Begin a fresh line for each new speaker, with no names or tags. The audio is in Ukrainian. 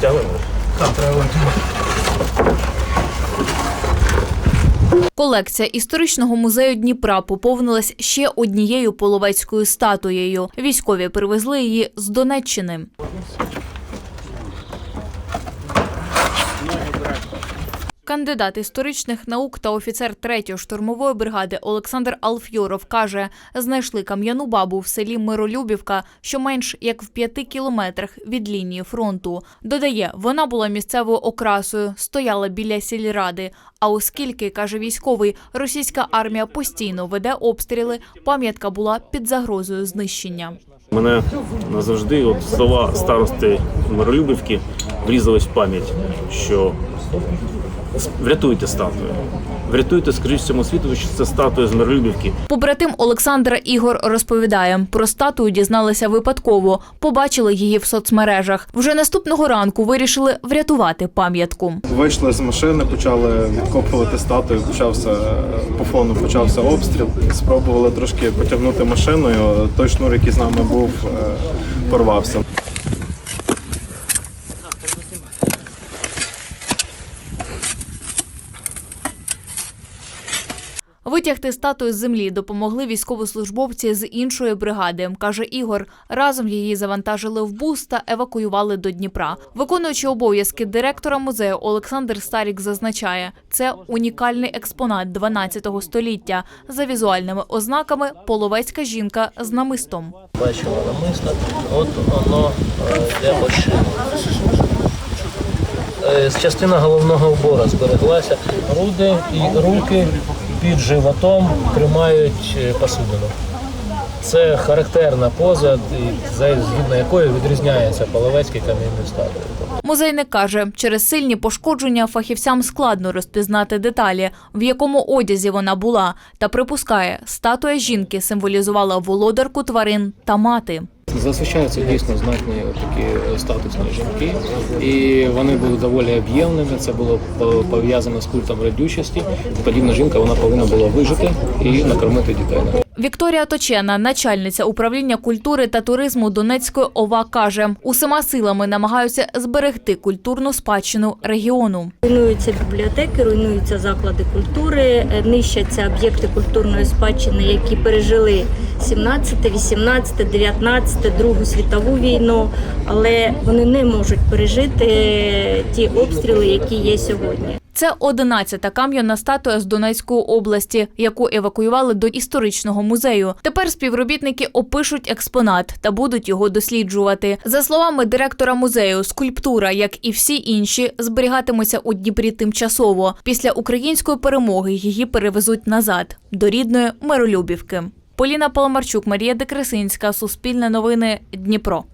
Витягуємо?
Так, треба витягнути.
Колекція історичного музею Дніпра поповнилась ще однією половецькою статуєю. Військові привезли її з Донеччини. Кандидат історичних наук та офіцер 3-ї штурмової бригади Олександр Алфьоров каже, знайшли кам'яну бабу в селі Миролюбівка, що менш як в п'яти кілометрах від лінії фронту. Додає, вона була місцевою окрасою, стояла біля сільради. А оскільки, каже військовий, російська армія постійно веде обстріли, пам'ятка була під загрозою знищення.
Мене назавжди от слова старости Миролюбівки врізались в пам'ять, що врятуйте статую. Врятуйте, скажіть всьому світу, що це статуя з Миролюбівки.
Побратим Олександра Ігор розповідає, про статую дізналися випадково, побачили її в соцмережах. Вже наступного ранку вирішили врятувати пам'ятку.
Вийшли з машини, почали відкопувати статую. Почався по фону почався обстріл. Спробували трошки потягнути машиною. Той шнур, який з нами був, е, порвався.
Витягти статую з землі допомогли військовослужбовці з іншої бригади, каже Ігор. Разом її завантажили в бус та евакуювали до Дніпра. Виконуючи обов'язки директора музею Олександр Старік зазначає, це унікальний експонат 12 століття. За візуальними ознаками половецька жінка з намистом.
бачимо намисто, от воно е, для машини. Е, частина головного убора збереглася. Руди і руки під животом тримають е, посудину. Це характерна поза, згідно якої відрізняється половецький камінний статуї.
Музейник каже, через сильні пошкодження фахівцям складно розпізнати деталі, в якому одязі вона була, та припускає, статуя жінки символізувала володарку тварин та мати.
Зазвичай дійсно знатні такі е, статусні жінки, і вони були доволі об'ємними. Це було по- пов'язано з культом радючості. Подібна жінка вона повинна була вижити і накормити дітей.
Вікторія Точена, начальниця управління культури та туризму Донецької ОВА, каже, усіма силами намагаються зберегти культурну спадщину регіону.
Руйнуються бібліотеки, руйнуються заклади культури, е, нищаться об'єкти культурної спадщини, які пережили 17, 18, 19, Другу світову війну, але вони не можуть пережити е, ті обстріли, які є сьогодні.
Це 11-та кам'яна статуя з Донецької області, яку евакуювали до історичного музею. Тепер співробітники опишуть експонат та будуть його досліджувати. За словами директора музею, скульптура, як і всі інші, зберігатиметься у Дніпрі тимчасово. Після української перемоги її перевезуть назад до рідної Миролюбівки. Поліна Паламарчук, Марія Декресинська, Суспільне новини, Дніпро.